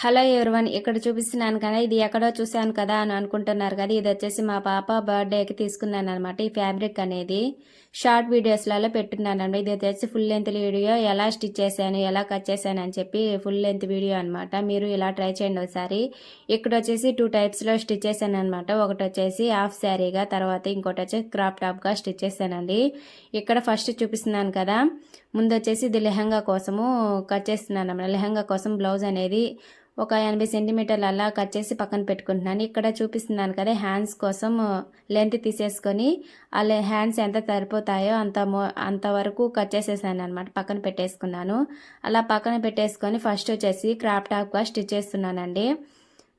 Hello everyone ఇక్కడ చూపిస్తున్నాను కదా ఇది ఎక్కడో చూశాను కదా అని అనుకుంటున్నారు కదా ఇది వచ్చేసి మా పాప బర్త్డేకి తీసుకున్నాను అనమాట ఈ ఫ్యాబ్రిక్ అనేది. షార్ట్ వీడియోస్లలో పెట్టున్నాను అండి. ఇది వచ్చేసి ఫుల్ లెంత్ వీడియో ఎలా స్టిచ్ చేశాను ఎలా కట్ చేశాను అని చెప్పి ఫుల్ లెంత్ వీడియో అనమాట మీరు ఇలా ట్రై చేయండి ఒకసారి. ఇక్కడ వచ్చేసి టూ టైప్స్లో స్టిచ్ చేశాను అనమాట ఒకటి వచ్చేసి హాఫ్ శారీగా తర్వాత ఇంకోటి వచ్చేసి క్రాప్ టాప్గా స్టిచ్ చేశానండి. ఇక్కడ ఫస్ట్ చూపిస్తున్నాను కదా ముందు వచ్చేసి ఇది లెహంగా కోసము కట్ చేస్తున్నాను అన్నమాట లెహంగా కోసం బ్లౌజ్ అనేది ఒక ఎనభై సెంటీమీటర్లు అలా కట్ చేసి పక్కన పెట్టుకుంటున్నాను. ఇక్కడ చూపిస్తున్నాను కదా హ్యాండ్స్ కోసం లెంత్ తీసేసుకొని ఆ హ్యాండ్స్ ఎంత సరిపోతాయో అంత మో అంతవరకు కట్ చేసేసాను అనమాట పక్కన పెట్టేసుకున్నాను. అలా పక్కన పెట్టేసుకొని ఫస్ట్ వచ్చేసి క్రాప్ టాప్గా స్టిచ్ చేస్తున్నానండి.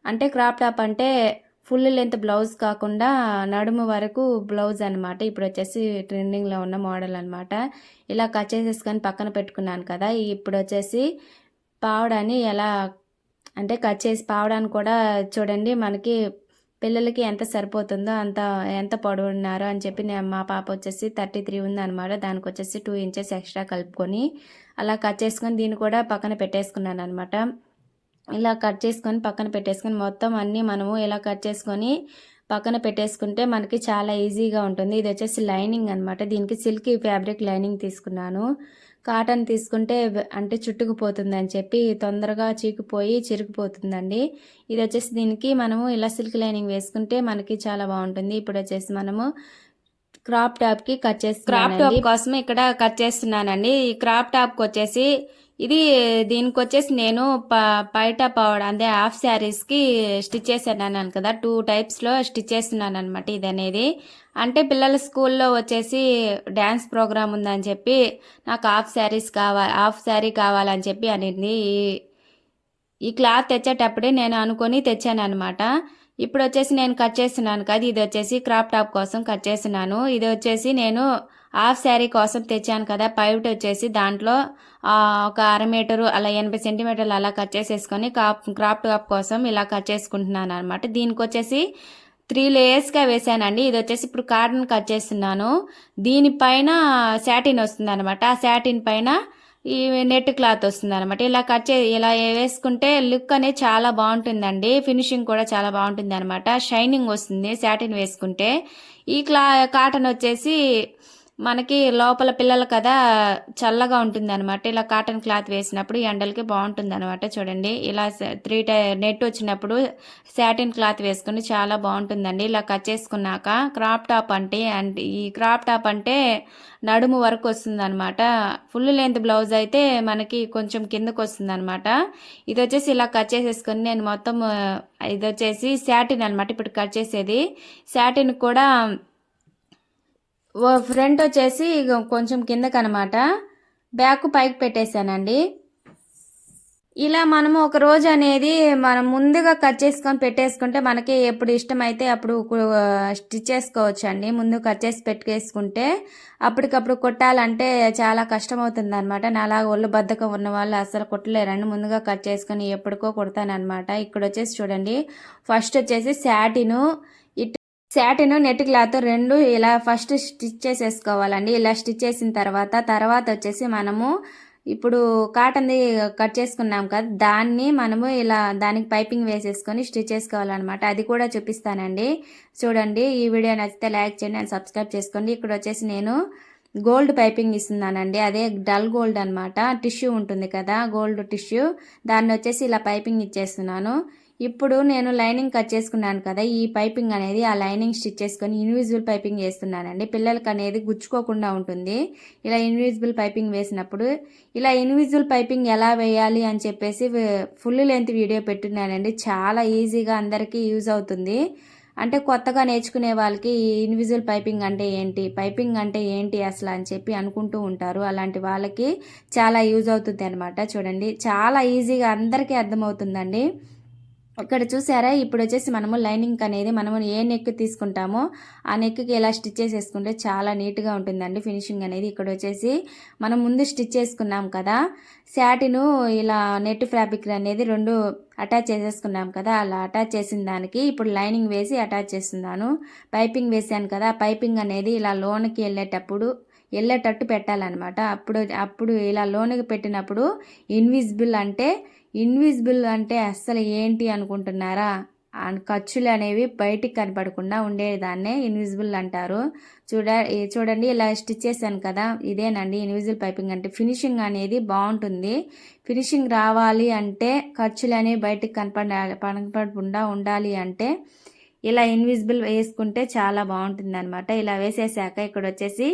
అంటే క్రాప్ టాప్ అంటే ఫుల్ లెంత్ బ్లౌజ్ కాకుండా నడుము వరకు బ్లౌజ్ అనమాట ఇప్పుడు వచ్చేసి ట్రెండింగ్లో ఉన్న మోడల్ అనమాట ఇలా కట్ చేసేసుకొని పక్కన పెట్టుకున్నాను కదా ఇప్పుడు వచ్చేసి పావడాన్ని ఎలా అంటే కట్ చేసి పావడాన్ని కూడా చూడండి మనకి పిల్లలకి ఎంత సరిపోతుందో అంత ఎంత పొడవున్నారో అని చెప్పి నేను మా పాప వచ్చేసి థర్టీ త్రీ ఉందన్నమాట. దానికి వచ్చేసి టూ ఇంచెస్ ఎక్స్ట్రా కలుపుకొని అలా కట్ చేసుకొని దీన్ని కూడా పక్కన పెట్టేసుకున్నాను అనమాట ఇలా కట్ చేసుకొని పక్కన పెట్టేసుకొని మొత్తం అన్నీ మనము ఇలా కట్ చేసుకొని పక్కన పెట్టేసుకుంటే మనకి చాలా ఈజీగా ఉంటుంది. ఇది వచ్చేసి లైనింగ్ అనమాట దీనికి సిల్కీ ఫ్యాబ్రిక్ లైనింగ్ తీసుకున్నాను. కాటన్ తీసుకుంటే అంటే చుట్టుకుపోతుంది అని చెప్పి తొందరగా చీకిపోయి చిరిగిపోతుందండి. ఇది వచ్చేసి దీనికి మనము ఇలా సిల్క్ లైనింగ్ వేసుకుంటే మనకి చాలా బాగుంటుంది. ఇప్పుడు వచ్చేసి మనము క్రాప్ టాప్కి కట్ చేసి క్రాప్ టాప్ కోసం ఇక్కడ కట్ చేస్తున్నానండి. ఈ క్రాప్ టాప్కి వచ్చేసి ఇది దీనికి వచ్చేసి నేను ప బయట పవర్ అంటే హాఫ్ శారీస్కి స్టిచ్ చేశాను కదా టూ టైప్స్లో స్టిచ్ చేస్తున్నాను అనమాట ఇది అనేది అంటే పిల్లల స్కూల్లో వచ్చేసి డ్యాన్స్ ప్రోగ్రామ్ ఉందని చెప్పి నాకు హాఫ్ శారీస్ కావాలి హాఫ్ శారీ కావాలని చెప్పి అనింది. ఈ క్లాత్ తెచ్చేటప్పుడే నేను అనుకొని తెచ్చాను అనమాట ఇప్పుడు వచ్చేసి నేను కట్ చేస్తున్నాను కదా ఇది వచ్చేసి క్రాప్ టాప్ కోసం కట్ చేస్తున్నాను. ఇది వచ్చేసి నేను హాఫ్ శారీ కోసం తెచ్చాను కదా పైట్ వచ్చేసి దాంట్లో ఒక అర మీటరు అలా ఎనభై సెంటీమీటర్లు అలా కట్ చేసేసుకొని కాప్ క్రాప్ టాప్ కోసం ఇలా కట్ చేసుకుంటున్నాను అనమాట దీనికి వచ్చేసి త్రీ లేయర్స్గా వేసానండి. ఇది వచ్చేసి ఇప్పుడు కాటన్ కట్ చేస్తున్నాను. దీనిపైన శాటిన్ వస్తుంది అనమాట ఆ శాటిన్ పైన ఈ నెట్ క్లాత్ వస్తుంది అనమాట ఇలా కట్ చే ఇలా వేసుకుంటే లుక్ అనేది చాలా బాగుంటుందండి. ఫినిషింగ్ కూడా చాలా బాగుంటుంది అనమాట షైనింగ్ వస్తుంది శాటిన్ వేసుకుంటే. ఈ క్లా కాటన్ వచ్చేసి మనకి లోపల పిల్లలు కదా చల్లగా ఉంటుంది అనమాట ఇలా కాటన్ క్లాత్ వేసినప్పుడు ఎండలకి బాగుంటుంది అనమాట చూడండి. ఇలా త్రీ టై నెట్ వచ్చినప్పుడు శాటిన్ క్లాత్ వేసుకుని చాలా బాగుంటుందండి. ఇలా కట్ చేసుకున్నాక క్రాప్ టాప్ అంటే అంటే ఈ క్రాప్ టాప్ అంటే నడుము వరకు వస్తుంది అనమాట ఫుల్ లెంత్ బ్లౌజ్ అయితే మనకి కొంచెం కిందకు వస్తుంది అనమాట ఇది వచ్చేసి ఇలా కట్ చేసేసుకొని నేను మొత్తం ఇది వచ్చేసి శాటిన్ అనమాట ఇప్పుడు కట్ చేసేది. శాటిన్ కూడా ఫ్రంట్ వచ్చేసి కొంచెం కిందకనమాట. బ్యాక్ పైకి పెట్టేశానండి. ఇలా మనము ఒక రోజు అనేది మనం ముందుగా కట్ చేసుకొని పెట్టేసుకుంటే మనకి ఎప్పుడు ఇష్టమైతే అప్పుడు స్టిచ్ చేసుకోవచ్చు అండి ముందు కట్ చేసి పెట్టేసుకుంటే అప్పటికప్పుడు కొట్టాలంటే చాలా కష్టం అవుతుంది అనమాట నాలా ఒళ్ళు బద్ధకం ఉన్న వాళ్ళు అసలు కొట్టలేరండి. ముందుగా కట్ చేసుకొని ఎప్పటికో కొడతానమాట ఇక్కడ వచ్చేసి చూడండి. ఫస్ట్ వచ్చేసి శాటిను శాటిన్ నెట్ క్లాత్ రెండు ఇలా ఫస్ట్ స్టిచ్ చేసేసుకోవాలండి. ఇలా స్టిచ్ చేసిన తర్వాత తర్వాత వచ్చేసి మనము ఇప్పుడు కాటన్ది కట్ చేసుకున్నాం కదా దాన్ని మనము ఇలా దానికి పైపింగ్ వేసేసుకొని స్టిచ్ చేసుకోవాలన్నమాట. అది కూడా చూపిస్తానండి. చూడండి ఈ వీడియో నచ్చితే లైక్ చేయండి అండ్ సబ్స్క్రైబ్ చేసుకోండి. ఇక్కడ వచ్చేసి నేను గోల్డ్ పైపింగ్ ఇస్తున్నానండి. అదే డల్ గోల్డ్ అనమాట టిష్యూ ఉంటుంది కదా గోల్డ్ టిష్యూ. దాన్ని వచ్చేసి ఇలా పైపింగ్ ఇచ్చేస్తున్నాను. ఇప్పుడు నేను లైనింగ్ కట్ చేసుకున్నాను కదా ఈ పైపింగ్ అనేది ఆ లైనింగ్ స్టిచ్ చేసుకొని ఇన్విజిబుల్ పైపింగ్ చేస్తున్నానండి. పిల్లలకి అనేది గుచ్చుకోకుండా ఉంటుంది. ఇలా ఇన్విజిబుల్ పైపింగ్ వేసినప్పుడు ఇలా ఇన్విజిబుల్ పైపింగ్ ఎలా వేయాలి అని చెప్పేసి ఫుల్ లెంత్ వీడియో పెట్టున్నానండి. చాలా ఈజీగా అందరికీ యూజ్ అవుతుంది. అంటే కొత్తగా నేర్చుకునే వాళ్ళకి ఇన్విజువల్ పైపింగ్ అంటే ఏంటి పైపింగ్ అంటే ఏంటి అసలు అని చెప్పి అనుకుంటూ ఉంటారు. అలాంటి వాళ్ళకి చాలా యూజ్ అవుతుంది అనమాట చూడండి చాలా ఈజీగా అందరికీ అర్థమవుతుందండి. ఇక్కడ చూసారా? ఇప్పుడు వచ్చేసి మనము లైనింగ్ అనేది మనము ఏ నెక్ తీసుకుంటామో ఆ నెక్కి ఇలా స్టిచ్ చేసేసుకుంటే చాలా నీట్గా ఉంటుందండి ఫినిషింగ్ అనేది. ఇక్కడ వచ్చేసి మనం ముందు స్టిచ్ చేసుకున్నాం కదా శాటిను ఇలా నెట్ ఫ్యాబ్రిక్ అనేది రెండు అటాచ్ చేసేసుకున్నాం కదా అలా అటాచ్ చేసిన దానికి ఇప్పుడు లైనింగ్ వేసి అటాచ్ చేస్తున్నాను. పైపింగ్ వేసాను కదా పైపింగ్ అనేది ఇలా లోన్కి వెళ్ళేటప్పుడు వెళ్ళేటట్టు పెట్టాలన్నమాట. అప్పుడు అప్పుడు ఇలా లోనికి పెట్టినప్పుడు ఇన్విజిబుల్ అంటే ఇన్విజిబుల్ అంటే అస్సలు ఏంటి అనుకుంటున్నారా? అండ్ ఖర్చులు అనేవి బయటికి కనపడకుండా ఉండేదాన్నే ఇన్విజిబుల్ అంటారు. చూడ చూడండి ఇలా స్టిచ్ చేశాను కదా ఇదేనండి ఇన్విజిబుల్ పైపింగ్ అంటే ఫినిషింగ్ అనేది బాగుంటుంది. ఫినిషింగ్ రావాలి అంటే ఖర్చులు అనేవి బయటికి కనపడ కనపడకుండా ఉండాలి అంటే ఇలా ఇన్విజిబుల్ వేసుకుంటే చాలా బాగుంటుంది అనమాట ఇలా వేసేసాక ఇక్కడ వచ్చేసి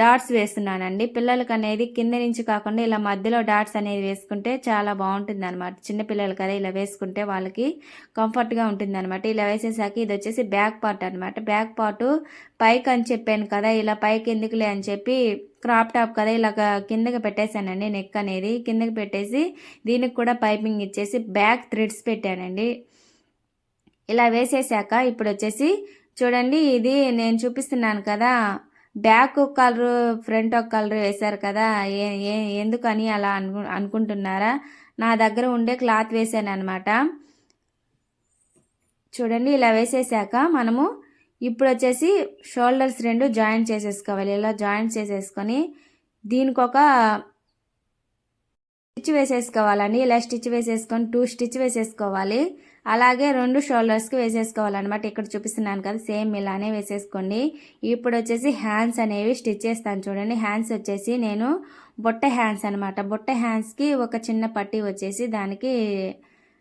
డాట్స్ వేస్తున్నానండి. పిల్లలకి అనేది కింద నుంచి కాకుండా ఇలా మధ్యలో డాట్స్ అనేది వేసుకుంటే చాలా బాగుంటుంది అనమాట చిన్నపిల్లలు కదా ఇలా వేసుకుంటే వాళ్ళకి కంఫర్ట్గా ఉంటుంది అనమాట ఇలా వేసేసాక ఇది వచ్చేసి బ్యాక్ పార్ట్ అనమాట బ్యాక్ పార్ట్ పైకి అని చెప్పాను కదా ఇలా పైకి ఎందుకులే అని చెప్పి క్రాప్ టాప్ కదా ఇలా కిందకి పెట్టేశానండి. నెక్ అనేది కిందకి పెట్టేసి దీనికి కూడా పైపింగ్ ఇచ్చేసి బ్యాక్ థ్రెడ్స్ పెట్టానండి. ఇలా వేసేసాక ఇప్పుడు వచ్చేసి చూడండి ఇది నేను చూపిస్తున్నాను కదా బ్యాక్ ఒక కలరు ఫ్రంట్ ఒక కలర్ వేశారు కదా ఏ ఏ ఎందుకని అలా అను అనుకుంటున్నారా? నా దగ్గర ఉండే క్లాత్ వేసాను అనమాట చూడండి ఇలా వేసేసాక మనము ఇప్పుడు వచ్చేసి షోల్డర్స్ రెండు జాయింట్ చేసేసుకోవాలి. ఇలా జాయింట్ చేసేసుకొని దీనికి ఒక స్టిచ్ వేసేసుకోవాలండి. ఇలా స్టిచ్ వేసేసుకొని టూ స్టిచ్ వేసేసుకోవాలి. అలాగే రెండు షోల్డర్స్కి వేసేసుకోవాలన్నమాట. ఇక్కడ చూపిస్తున్నాను కదా సేమ్ ఇలానే వేసేసుకోండి. ఇప్పుడు వచ్చేసి హ్యాండ్స్ అనేవి స్టిచ్ చేస్తాను చూడండి. హ్యాండ్స్ వచ్చేసి నేను బొట్ట హ్యాండ్స్ అనమాట బొట్ట హ్యాండ్స్కి ఒక చిన్న పట్టీ వచ్చేసి దానికి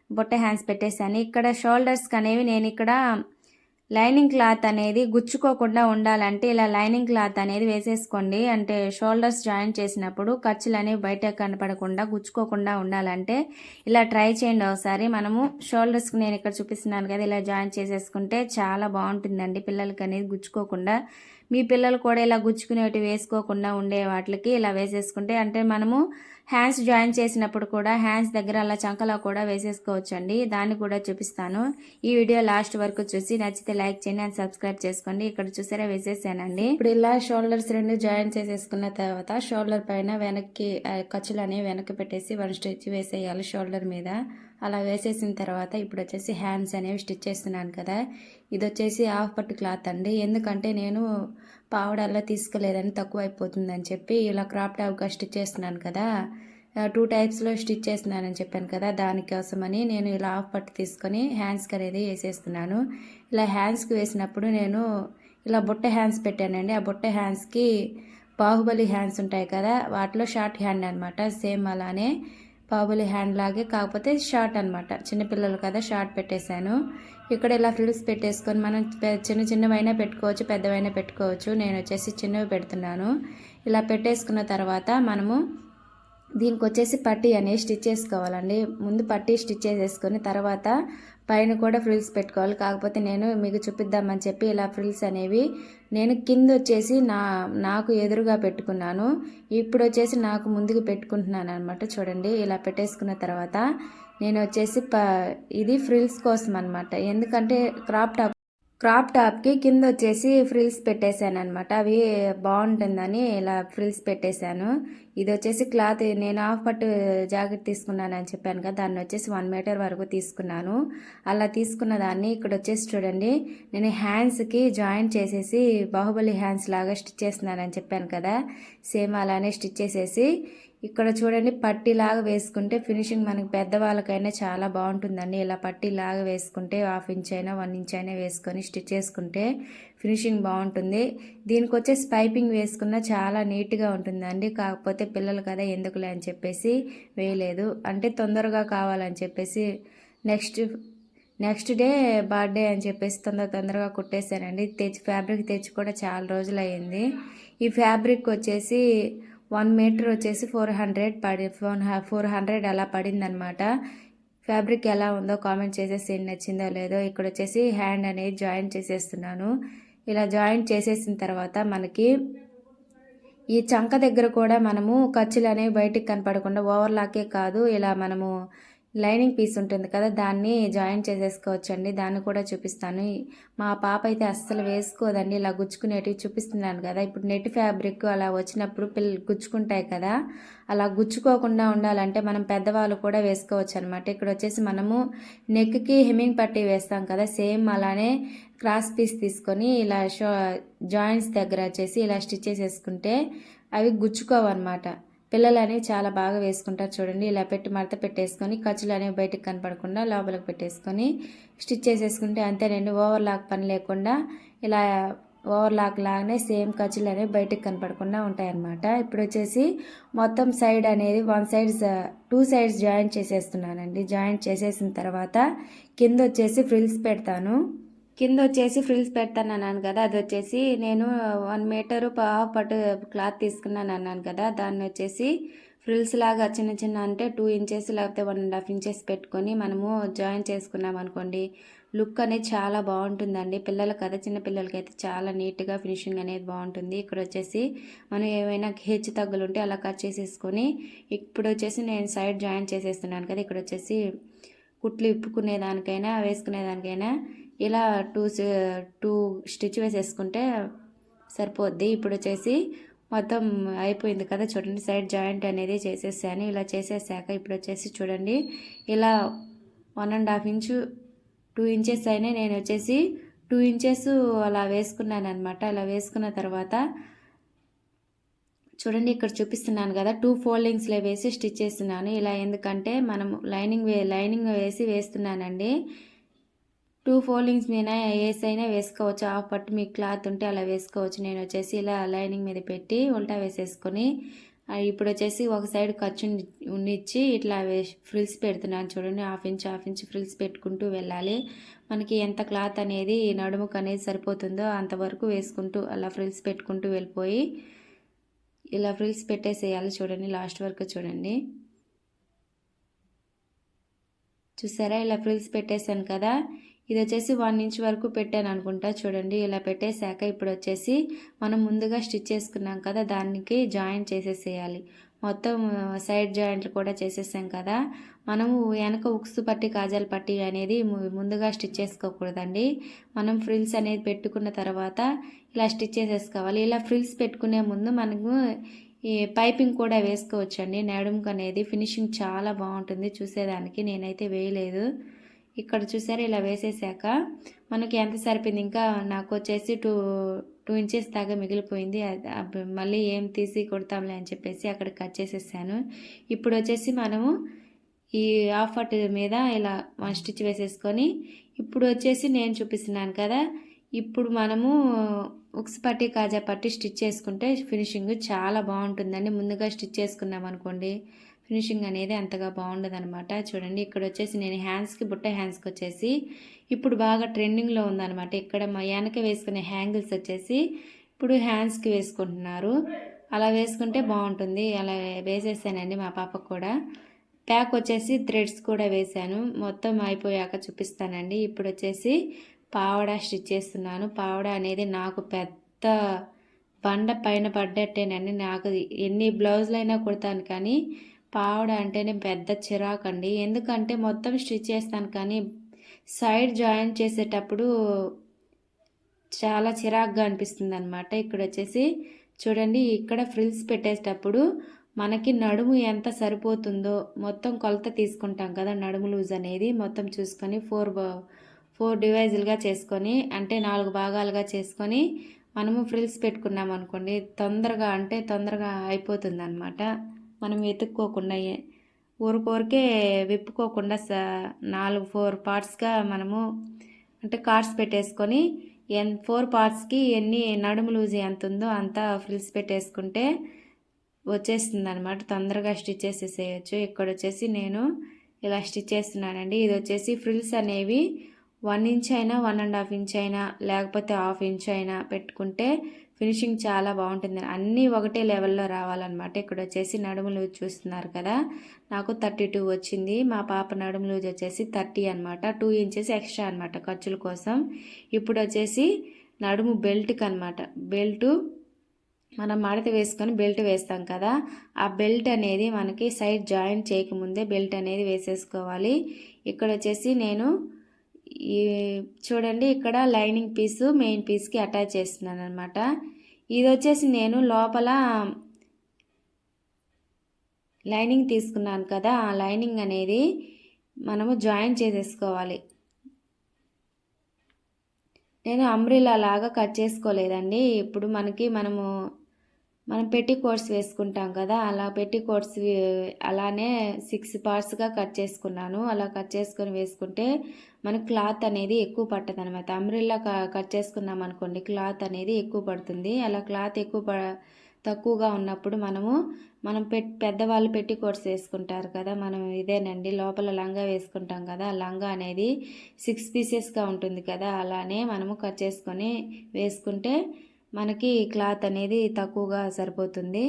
బొట్ట హ్యాండ్స్ పెట్టేశాను. ఇక్కడ షోల్డర్స్కి అనేవి నేను ఇక్కడ లైనింగ్ క్లాత్ అనేది గుచ్చుకోకుండా ఉండాలంటే ఇలా లైనింగ్ క్లాత్ అనేది వేసేసుకోండి. అంటే షోల్డర్స్ జాయిన్ చేసినప్పుడు ఖర్చులు అనేవి బయట కనపడకుండా గుచ్చుకోకుండా ఉండాలంటే ఇలా ట్రై చేయండి ఒకసారి. మనము షోల్డర్స్కి నేను ఇక్కడ చూపిస్తున్నాను కదా ఇలా జాయిన్ చేసేసుకుంటే చాలా బాగుంటుందండి. పిల్లలకి అనేది గుచ్చుకోకుండా మీ పిల్లలు కూడా ఇలా గుచ్చుకునేవి వేసుకోకుండా ఉండే వాటికి ఇలా వేసేసుకుంటే అంటే మనము హ్యాండ్స్ జాయిన్ చేసినప్పుడు కూడా హ్యాండ్స్ దగ్గర అలా చంకలా కూడా వేసేసుకోవచ్చు అండి దాన్ని కూడా చూపిస్తాను. ఈ వీడియో లాస్ట్ వరకు చూసి నచ్చితే లైక్ చేయండి అండ్ సబ్స్క్రైబ్ చేసుకోండి. ఇక్కడ చూసారా వేసేసానండి. ఇప్పుడు ఇలా షోల్డర్స్ రెండు జాయిన్ చేసేసుకున్న తర్వాత షోల్డర్ పైన వెనక్కి ఖర్చులు అనేవి వెనక్కి పెట్టేసి వన్ స్టిచ్ వేసేయాలి షోల్డర్ మీద. అలా వేసేసిన తర్వాత ఇప్పుడు వచ్చేసి హ్యాండ్స్ అనేవి స్టిచ్ చేస్తున్నాను కదా. ఇది వచ్చేసి హాఫ్ పట్టు క్లాత్ అండి. ఎందుకంటే నేను పావడల్లా తీసుకోలేదని తక్కువ అయిపోతుందని చెప్పి ఇలా క్రాప్ టాప్గా స్టిచ్ చేస్తున్నాను కదా. టూ టైప్స్లో స్టిచ్ చేస్తున్నానని చెప్పాను కదా. దానికోసమని నేను ఇలా హాఫ్ పట్టు తీసుకొని హ్యాండ్స్కి అనేది వేసేస్తున్నాను. ఇలా హ్యాండ్స్కి వేసినప్పుడు నేను ఇలా బుట్ట హ్యాండ్స్ పెట్టానండి. ఆ బుట్ట హ్యాండ్స్కి బాహుబలి హ్యాండ్స్ ఉంటాయి కదా. వాటిలో షార్ట్ హ్యాండ్ అనమాట సేమ్ అలానే బాబులి హ్యాండ్ లాగే కాకపోతే షార్ట్ అనమాట చిన్నపిల్లలు కదా షార్ట్ పెట్టేశాను. ఇక్కడ ఇలా ఫ్రిల్స్ పెట్టేసుకొని మనం చిన్న చిన్నవైనా పెట్టుకోవచ్చు పెద్దవైనా పెట్టుకోవచ్చు. నేను వచ్చేసి చిన్నవి పెడుతున్నాను. ఇలా పెట్టేసుకున్న తర్వాత మనము దీనికి వచ్చేసి పట్టీ అనేది స్టిచ్ చేసుకోవాలండి. ముందు పట్టీ స్టిచ్ చేసేసుకొని తర్వాత పైన కూడా ఫ్రిల్స్ పెట్టుకోవాలి. కాకపోతే నేను మీకు చూపిద్దామని చెప్పి ఇలా ఫ్రిల్స్ అనేవి నేను కింద వచ్చేసి నా నాకు ఎదురుగా పెట్టుకున్నాను. ఇప్పుడు వచ్చేసి నాకు ముందుకు పెట్టుకుంటున్నాను అనమాట చూడండి ఇలా పెట్టేసుకున్న తర్వాత నేను వచ్చేసి ప ఇది ఫ్రిల్స్ కోసం అనమాట ఎందుకంటే క్రాప్ టాప్ క్రాప్ టాప్కి కింద వచ్చేసి ఫ్రిల్స్ పెట్టేశాను అనమాట అవి బాగుంటుందని ఇలా ఫ్రిల్స్ పెట్టేశాను. ఇది వచ్చేసి క్లాత్ నేను హాఫ్ పట్టు జాకెట్ తీసుకున్నాను అని చెప్పాను కదా దాన్ని వచ్చేసి వన్ మీటర్ వరకు తీసుకున్నాను. అలా తీసుకున్న దాన్ని ఇక్కడ వచ్చేసి చూడండి నేను హ్యాండ్స్కి జాయింట్ చేసేసి బాహుబలి హ్యాండ్స్ లాగా స్టిచ్ చేస్తున్నానని చెప్పాను కదా సేమ్ అలానే స్టిచ్ చేసేసి ఇక్కడ చూడండి పట్టీలాగా వేసుకుంటే ఫినిషింగ్ మనకి పెద్దవాళ్ళకైనా చాలా బాగుంటుందండి. ఇలా పట్టీలాగా వేసుకుంటే హాఫ్ ఇంచ్ అయినా వన్ ఇంచ్ అయినా వేసుకొని స్టిచ్ చేసుకుంటే ఫినిషింగ్ బాగుంటుంది. దీనికి వచ్చేసి పైపింగ్ వేసుకున్న చాలా నీట్గా ఉంటుందండి. కాకపోతే పిల్లలు కదా ఎందుకులే అని చెప్పేసి వేయలేదు. అంటే తొందరగా కావాలని చెప్పేసి నెక్స్ట్ నెక్స్ట్ డే బర్త్డే అని చెప్పేసి తొందర తొందరగా కుట్టేశానండి. తెచ్చి ఫ్యాబ్రిక్ తెచ్చి కూడా చాలా రోజులు అయ్యింది ఈ ఫ్యాబ్రిక్ వచ్చేసి వన్ మీటర్ వచ్చేసి ఫోర్ హండ్రెడ్ పడి ఫోర్ ఫోర్ హండ్రెడ్ అలా పడిందనమాట ఫ్యాబ్రిక్ ఎలా ఉందో కామెంట్ చేసేసి నచ్చిందో లేదో ఇక్కడ వచ్చేసి హ్యాండ్ అనేది జాయింట్ చేసేస్తున్నాను. ఇలా జాయింట్ చేసేసిన తర్వాత మనకి ఈ చంక దగ్గర కూడా మనము ఖర్చులు అనేవి బయటికి కనపడకుండా ఓవర్లాకే కాదు ఇలా మనము లైనింగ్ పీస్ ఉంటుంది కదా దాన్ని జాయిన్ చేసేసుకోవచ్చండి. దాన్ని కూడా చూపిస్తాను. మా పాప అయితే అస్సలు వేసుకోదండి ఇలా గుచ్చుకునేటివి చూపిస్తున్నాను కదా. ఇప్పుడు నెట్ ఫ్యాబ్రిక్ అలా వచ్చినప్పుడు పిల్ల గుచ్చుకుంటాయి కదా. అలా గుచ్చుకోకుండా ఉండాలంటే మనం పెద్దవాళ్ళు కూడా వేసుకోవచ్చు అనమాట ఇక్కడ వచ్చేసి మనము నెక్కి హెమ్మింగ్ పట్టీ వేస్తాం కదా సేమ్ అలానే క్రాస్ పీస్ తీసుకొని ఇలా షో జాయింట్స్ దగ్గర వచ్చేసి ఇలా స్టిచ్ చేసేసుకుంటే అవి గుచ్చుకోవన్నమాట. పిల్లలు అనేవి చాలా బాగా వేసుకుంటారు చూడండి. ఇలా పెట్టి మడత పెట్టేసుకొని ఖర్చులు అనేవి బయటకు కనపడకుండా లోపలికి పెట్టేసుకొని స్టిచ్ చేసేసుకుంటే అంతేనండి ఓవర్ లాక్ పని లేకుండా ఇలా ఓవర్ లాక్ లాగానే సేమ్ ఖర్చులు అనేవి బయటకు కనపడకుండా ఉంటాయన్నమాట. ఇప్పుడు వచ్చేసి మొత్తం సైడ్ అనేది one side two sides joint చేసేస్తున్నానండి. Joint చేసేసిన తర్వాత కింద వచ్చేసి ఫ్రిల్స్ పెడతాను. కింద వచ్చేసి ఫ్రిల్స్ పెడతాను అన్నాను కదా అది వచ్చేసి నేను వన్ మీటరు హాఫ్ పట్టు క్లాత్ తీసుకున్నాను అన్నాను కదా దాన్ని వచ్చేసి ఫ్రిల్స్ లాగా చిన్న చిన్న అంటే టూ ఇంచెస్ లేకపోతే వన్ అండ్ హాఫ్ ఇంచెస్ పెట్టుకొని మనము జాయిన్ చేసుకున్నాం అనుకోండి లుక్ అనేది చాలా బాగుంటుందండి. పిల్లలకు కదా చిన్న పిల్లలకైతే చాలా నీట్గా ఫినిషింగ్ అనేది బాగుంటుంది. ఇక్కడ వచ్చేసి మనం ఏమైనా హెచ్చు తగ్గులు ఉంటే అలా కట్ చేసేసుకొని ఇప్పుడు వచ్చేసి నేను సైడ్ జాయిన్ చేసేస్తున్నాను కదా ఇక్కడ వచ్చేసి కుట్లు ఇప్పుకునే దానికైనా వేసుకునే దానికైనా ఇలా టూ టూ స్టిచ్ వేసేసుకుంటే సరిపోద్ది. ఇప్పుడు వచ్చేసి మొత్తం అయిపోయింది కదా చూడండి సైడ్ జాయింట్ అనేది చేసేసాను. ఇలా చేసేసాక ఇప్పుడు వచ్చేసి చూడండి ఇలా one and half inch two inches అయినా నేను వచ్చేసి టూ ఇంచెస్ అలా వేసుకున్నాను అనమాట అలా వేసుకున్న తర్వాత చూడండి ఇక్కడ చూపిస్తున్నాను కదా టూ ఫోల్డింగ్స్లో వేసి స్టిచ్ చేస్తున్నాను. ఇలా ఎందుకంటే మనం లైనింగ్ వే లైనింగ్ వేసి వేస్తున్నానండి. టూ ఫోల్డింగ్స్ మీద ఏసైనా వేసుకోవచ్చు. హాఫ్ పట్టు మీకు క్లాత్ ఉంటే అలా వేసుకోవచ్చు. నేను వచ్చేసి ఇలా లైనింగ్ మీద పెట్టి ఉల్టా వేసేసుకొని ఇప్పుడు వచ్చేసి ఒక సైడ్ ఖర్చు ఉండిచ్చి ఇట్లా ఫ్రిల్స్ పెడుతున్నాను చూడండి. Half inch half inch frills పెట్టుకుంటూ వెళ్ళాలి. మనకి ఎంత క్లాత్ అనేది నడుముకు అనేది సరిపోతుందో అంతవరకు వేసుకుంటూ అలా ఫ్రిల్స్ పెట్టుకుంటూ వెళ్ళిపోయి ఇలా ఫ్రిల్స్ పెట్టేసేయాలి చూడండి. లాస్ట్ వరకు చూడండి. చూసారా? ఇలా ఫ్రిల్స్ పెట్టేశాను కదా. ఇది వచ్చేసి వన్ ఇంచ్ వరకు పెట్టాను అనుకుంటా చూడండి. ఇలా పెట్టేశాక ఇప్పుడు వచ్చేసి మనం ముందుగా స్టిచ్ చేసుకున్నాం కదా దానికి జాయింట్ చేసేసేయాలి. మొత్తం సైడ్ జాయింట్లు కూడా చేసేసాం కదా. మనము వెనక ఉక్స్ పట్టి కాజాల పట్టి అనేది ముందుగా స్టిచ్ చేసుకోకూడదండి. మనం ఫ్రిల్స్ అనేది పెట్టుకున్న తర్వాత ఇలా స్టిచ్ చేసేసుకోవాలి. ఇలా ఫ్రిల్స్ పెట్టుకునే ముందు మనకు ఈ పైపింగ్ కూడా వేసుకోవచ్చండి. నడుముకు అనేది ఫినిషింగ్ చాలా బాగుంటుంది చూసేదానికి. నేనైతే వేయలేదు. ఇక్కడ చూసారు ఇలా వేసేసాక మనకి ఎంత సరిపోయింది? ఇంకా నాకు వచ్చేసి టూ టూ ఇంచెస్ దాకా మిగిలిపోయింది. మళ్ళీ ఏం తీసి కొడతాంలే అని చెప్పేసి అక్కడ కట్ చేసేసాను. ఇప్పుడు వచ్చేసి మనము ఈ హాఫ్ అట్ మీద ఇలా వన్ స్టిచ్ వేసేసుకొని ఇప్పుడు వచ్చేసి నేను చూపిస్తున్నాను కదా ఇప్పుడు మనము ఉక్స్ పట్టి కాజా పట్టి స్టిచ్ చేసుకుంటే ఫినిషింగ్ చాలా బాగుంటుందండి. ముందుగా స్టిచ్ చేసుకున్నాం అనుకోండి ఫినిషింగ్ అనేది అంతగా బాగుండదు అనమాట చూడండి ఇక్కడ వచ్చేసి నేను హ్యాండ్స్కి బుట్ట హ్యాండ్స్కి వచ్చేసి ఇప్పుడు బాగా ట్రెండింగ్లో ఉందన్నమాట. ఇక్కడ మా వెనక వేసుకునే హ్యాంగిల్స్ వచ్చేసి ఇప్పుడు హ్యాండ్స్కి వేసుకుంటున్నారు. అలా వేసుకుంటే బాగుంటుంది. అలా వేసేసానండి మా పాపకు కూడా. ప్యాక్ వచ్చేసి థ్రెడ్స్ కూడా వేశాను మొత్తం అయిపోయాక చూపిస్తానండి. ఇప్పుడు వచ్చేసి పావడ స్టిచ్ చేస్తున్నాను. పావడ అనేది నాకు పెద్ద బండ పైన పడ్డట్టేనండి. నాకు ఎన్ని బ్లౌజులైనా అయినా కుడతాను కానీ పావడ అంటేనే పెద్ద చిరాకు అండి ఎందుకంటే మొత్తం స్టిచ్ చేస్తాను కానీ సైడ్ జాయిన్ చేసేటప్పుడు చాలా చిరాకుగా అనిపిస్తుంది అనమాట ఇక్కడ వచ్చేసి చూడండి ఇక్కడ ఫ్రిల్స్ పెట్టేటప్పుడు మనకి నడుము ఎంత సరిపోతుందో మొత్తం కొలత తీసుకుంటాం కదా నడుము లూజ్ అనేది మొత్తం చూసుకొని ఫోర్ ఫోర్ డివైజులుగా చేసుకొని అంటే నాలుగు భాగాలుగా చేసుకొని మనము ఫ్రిల్స్ పెట్టుకున్నాం అనుకోండి తొందరగా అంటే తొందరగా అయిపోతుంది అనమాట మనం వెతుక్కోకుండా ఊరికోరికే విప్పుకోకుండా నాలుగు ఫోర్ పార్ట్స్గా మనము అంటే కార్డ్స్ పెట్టేసుకొని ఎన్ ఫోర్ పార్ట్స్కి ఎన్ని నడుము లూజ్ ఎంత ఉందో అంతా ఫ్రిల్స్ పెట్టేసుకుంటే వచ్చేస్తుంది అనమాట తొందరగా స్టిచ్ చేసేసేయచ్చు. ఇక్కడ వచ్చేసి నేను ఇలా స్టిచ్ చేస్తున్నానండి. ఇది వచ్చేసి ఫ్రిల్స్ అనేవి వన్ ఇంచ్ అయినా వన్ అండ్ హాఫ్ ఇంచ్ అయినా లేకపోతే హాఫ్ ఇంచ్ అయినా పెట్టుకుంటే ఫినిషింగ్ చాలా బాగుంటుంది. అన్నీ ఒకటే లెవెల్లో రావాలన్నమాట. ఇక్కడ వచ్చేసి నడుము లూజ్ చూస్తున్నారు కదా. నాకు థర్టీ టూ వచ్చింది. మా పాప నడుము లూజ్ వచ్చేసి థర్టీ అనమాట టూ ఇంచెస్ ఎక్స్ట్రా అనమాట ఖర్చుల కోసం. ఇప్పుడు వచ్చేసి నడుము బెల్ట్కి అనమాట బెల్టు మనం మడత వేసుకొని బెల్ట్ వేస్తాం కదా. ఆ బెల్ట్ అనేది మనకి సైడ్ జాయింట్ చేయకముందే బెల్ట్ అనేది వేసేసుకోవాలి. ఇక్కడ వచ్చేసి నేను చూడండి ఇక్కడ లైనింగ్ పీసు మెయిన్ పీస్కి అటాచ్ చేస్తున్నాను అనమాట ఇది వచ్చేసి నేను లోపల లైనింగ్ తీసుకున్నాను కదా ఆ లైనింగ్ అనేది మనము జాయిన్ చేసేసుకోవాలి. నేను అంబ్రిలా లాగా కట్ చేసుకోలేదండి. ఇప్పుడు మనకి మనము మనం పెట్టి కోట్స్ వేసుకుంటాం కదా అలా పెట్టి కోట్స్ అలానే సిక్స్ పార్ట్స్గా కట్ చేసుకున్నాను. అలా కట్ చేసుకొని వేసుకుంటే మనకు క్లాత్ అనేది ఎక్కువ పట్టదు అనమాట అంబ్రిల్లా కట్ చేసుకున్నాం అనుకోండి క్లాత్ అనేది ఎక్కువ పడుతుంది. అలా క్లాత్ ఎక్కువ ప తక్కువగా ఉన్నప్పుడు మనము మనం పెట్ పెద్దవాళ్ళు పెట్టి కోట్స్ వేసుకుంటారు కదా మనం ఇదేనండి లోపల లంగా వేసుకుంటాం కదా ఆ లంగా అనేది సిక్స్ పీసెస్గా ఉంటుంది కదా అలానే మనము కట్ చేసుకొని వేసుకుంటే మనకి క్లాత్ అనేది తక్కువగా సరిపోతుంది.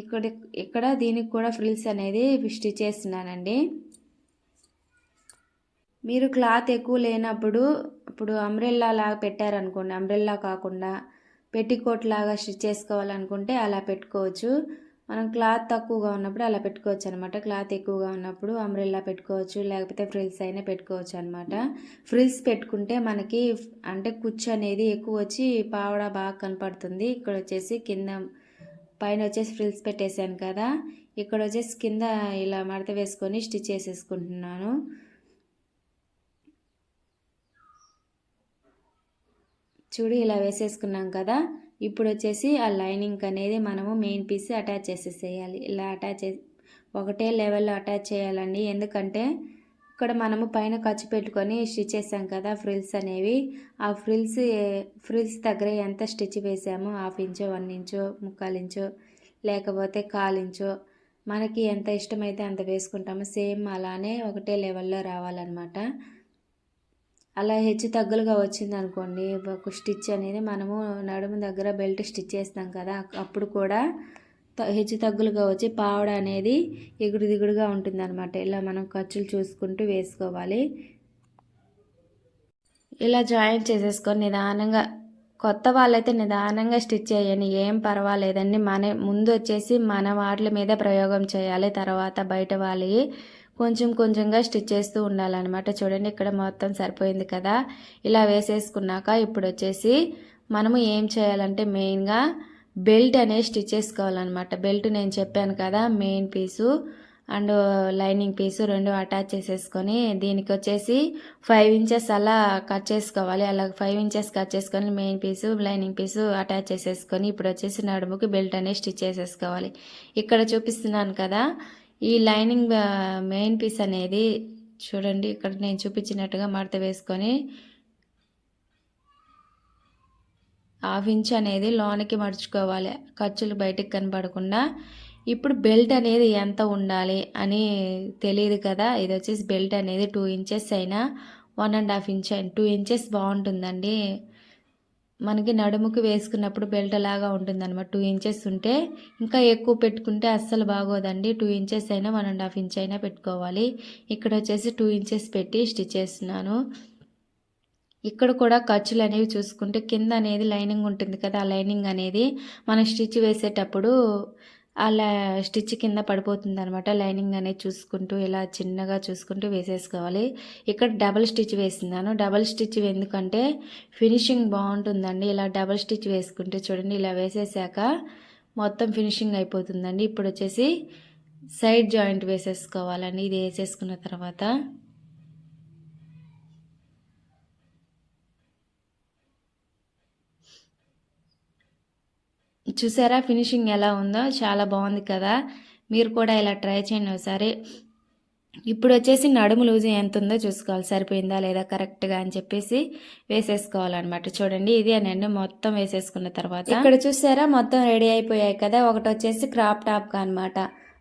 ఇక్కడ ఇక్కడ దీనికి కూడా ఫ్రిల్స్ అనేది స్టిచ్ చేస్తున్నానండి. మీరు క్లాత్ ఎక్కువ లేనప్పుడు ఇప్పుడు అంబ్రెల్లా లాగా పెట్టారనుకోండి అంబ్రెల్లా కాకుండా పెట్టికోట్ లాగా స్టిచ్ చేసుకోవాలనుకుంటే అలా పెట్టుకోవచ్చు. మనం క్లాత్ తక్కువగా ఉన్నప్పుడు అలా పెట్టుకోవచ్చు అనమాట క్లాత్ ఎక్కువగా ఉన్నప్పుడు అంబ్రెల్లా పెట్టుకోవచ్చు లేకపోతే ఫ్రిల్స్ అయినా పెట్టుకోవచ్చు అనమాట ఫ్రిల్స్ పెట్టుకుంటే మనకి అంటే కుచ్చు అనేది ఎక్కువ వచ్చి పావడ బాగా కనపడుతుంది. ఇక్కడ వచ్చేసి కింద పైన వచ్చేసి ఫ్రిల్స్ పెట్టేశాను కదా. ఇక్కడ వచ్చేసి కింద ఇలా మడత వేసుకొని స్టిచ్ చేసేసుకుంటున్నాను. చూడు ఇలా వేసేసుకున్నాం కదా. ఇప్పుడు వచ్చేసి ఆ లైనింగ్ అనేది మనము మెయిన్ పీస్ అటాచ్ చేసేసేయాలి. ఇలా అటాచ్ ఒకటే లెవెల్లో అటాచ్ చేయాలండి. ఎందుకంటే ఇక్కడ మనము పైన ఖర్చు పెట్టుకొని స్టిచ్ చేసాం కదా ఫ్రిల్స్ అనేవి. ఆ ఫ్రిల్స్ ఫ్రిల్స్ దగ్గర ఎంత స్టిచ్ వేసామో హాఫ్ ఇంచో వన్ ఇంచో ముక్కాలు ఇంచో లేకపోతే కాలించో మనకి ఎంత ఇష్టమైతే అంత వేసుకుంటాము సేమ్ అలానే ఒకటే లెవెల్లో రావాలన్నమాట. అలా హెచ్చు తగ్గులుగా వచ్చింది అనుకోండి ఒక స్టిచ్ అనేది మనము నడుము దగ్గర బెల్ట్ స్టిచ్ చేస్తాం కదా అప్పుడు కూడా హెచ్చు తగ్గులుగా వచ్చి పావడ అనేది ఎగుడు దిగుడుగా ఉంటుంది అనమాట ఇలా మనం ఖర్చులు చూసుకుంటూ వేసుకోవాలి. ఇలా జాయిన్ చేసేసుకొని నిదానంగా కొత్త వాళ్ళైతే నిదానంగా స్టిచ్ చేయండి ఏం పర్వాలేదండి. మన ముందు వచ్చేసి మన వాటి మీద ప్రయోగం చేయాలి తర్వాత బయట వాళ్ళవి కొంచెం కొంచెంగా స్టిచ్ చేస్తూ ఉండాలన్నమాట. చూడండి ఇక్కడ మొత్తం సరిపోయింది కదా. ఇలా వేసేసుకున్నాక ఇప్పుడు వచ్చేసి మనము ఏం చేయాలంటే మెయిన్గా బెల్ట్ అనేది స్టిచ్ చేసుకోవాలన్నమాట. బెల్ట్ నేను చెప్పాను కదా main piece and lining piece రెండు అటాచ్ చేసేసుకొని దీనికి వచ్చేసి ఫైవ్ ఇంచెస్ అలా కట్ చేసుకోవాలి. అలా ఫైవ్ ఇంచెస్ కట్ చేసుకొని main piece lining piece attach చేసేసుకొని ఇప్పుడు వచ్చేసి నడుముకి బెల్ట్ అనేది స్టిచ్ చేసేసుకోవాలి. ఇక్కడ చూపిస్తున్నాను కదా ఈ లైనింగ్ మెయిన్ పీస్ అనేది చూడండి ఇక్కడ నేను చూపించినట్టుగా మడత వేసుకొని హాఫ్ ఇంచ్ అనేది లోనికి మడుచుకోవాలి. ఖర్చులు బయటకు కనపడకుండా ఇప్పుడు బెల్ట్ అనేది ఎంత ఉండాలి అని తెలియదు కదా. ఇది వచ్చేసి బెల్ట్ అనేది టూ ఇంచెస్ అయినా one and half inch two inches బాగుంటుందండి. మనకి నడుముకి వేసుకున్నప్పుడు బెల్ట్ లాగా ఉంటుంది అనమాట టూ ఇంచెస్ ఉంటే ఇంకా ఎక్కువ పెట్టుకుంటే అస్సలు బాగోదండి. టూ ఇంచెస్ అయినా వన్ అండ్ హాఫ్ ఇంచ్ అయినా పెట్టుకోవాలి. ఇక్కడ వచ్చేసి టూ ఇంచెస్ పెట్టి స్టిచ్ చేస్తున్నాను. ఇక్కడ కూడా ఖర్చులు అనేవి చూసుకుంటే కింద అనేది లైనింగ్ ఉంటుంది కదా ఆ లైనింగ్ అనేది మనం స్టిచ్ వేసేటప్పుడు అలా స్టిచ్ కింద పడిపోతుంది అనమాట లైనింగ్ అనేది చూసుకుంటూ ఇలా చిన్నగా చూసుకుంటూ వేసేసుకోవాలి. ఇక్కడ డబల్ స్టిచ్ వేస్తున్నాను. డబల్ స్టిచ్ ఎందుకంటే ఫినిషింగ్ బాగుంటుందండి. ఇలా డబల్ స్టిచ్ వేసుకుంటే చూడండి ఇలా వేసేసాక మొత్తం ఫినిషింగ్ అయిపోతుందండి. ఇప్పుడు వచ్చేసి సైడ్ జాయింట్ వేసేసుకోవాలండి. ఇది వేసేసుకున్న తర్వాత చూసారా? ఫినిషింగ్ ఎలా ఉందో? చాలా బాగుంది కదా? మీరు కూడా ఇలా ట్రై చేయండి ఒకసారి. ఇప్పుడు వచ్చేసి నడుము లూజ్ ఎంత ఉందో చూసుకోవాలి. సరిపోయిందా లేదా కరెక్ట్గా అని చెప్పేసి వేసేసుకోవాలన్నమాట. చూడండి ఇది అనండి మొత్తం వేసేసుకున్న తర్వాత. ఇక్కడ చూసారా? మొత్తం రెడీ అయిపోయాయి కదా? ఒకటి వచ్చేసి క్రాప్ టాప్గా అనమాట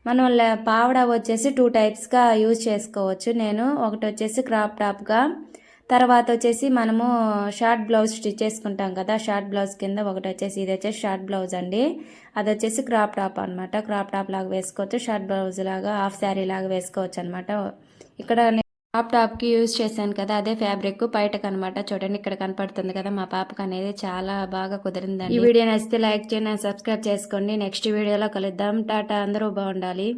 మనం పావడా వచ్చేసి టూ టైప్స్గా యూజ్ చేసుకోవచ్చు. నేను ఒకటి వచ్చేసి క్రాప్ టాప్గా తర్వాత వచ్చేసి మనము షార్ట్ బ్లౌజ్ స్టిచ్ చేసుకుంటాం కదా షార్ట్ బ్లౌజ్ కింద ఒకటి వచ్చేసి ఇది వచ్చేసి షార్ట్ బ్లౌజ్ అండి. అది వచ్చేసి క్రాప్ టాప్ అనమాట క్రాప్ టాప్ లాగా వేసుకోవచ్చు షార్ట్ బ్లౌజ్ లాగా హాఫ్ శారీ లాగా వేసుకోవచ్చు అనమాట ఇక్కడ క్రాప్ టాప్కి యూజ్ చేశాను కదా అదే ఫ్యాబ్రిక్ బయటకు అనమాట చూడండి ఇక్కడ కనపడుతుంది కదా మా పాపకు అనేది చాలా బాగా కుదిరిందండి. ఈ వీడియో నచ్చితే లైక్ చేయండి సబ్స్క్రైబ్ చేసుకోండి. నెక్స్ట్ వీడియోలో కలుద్దాం. టాటా అందరూ బాగుండాలి.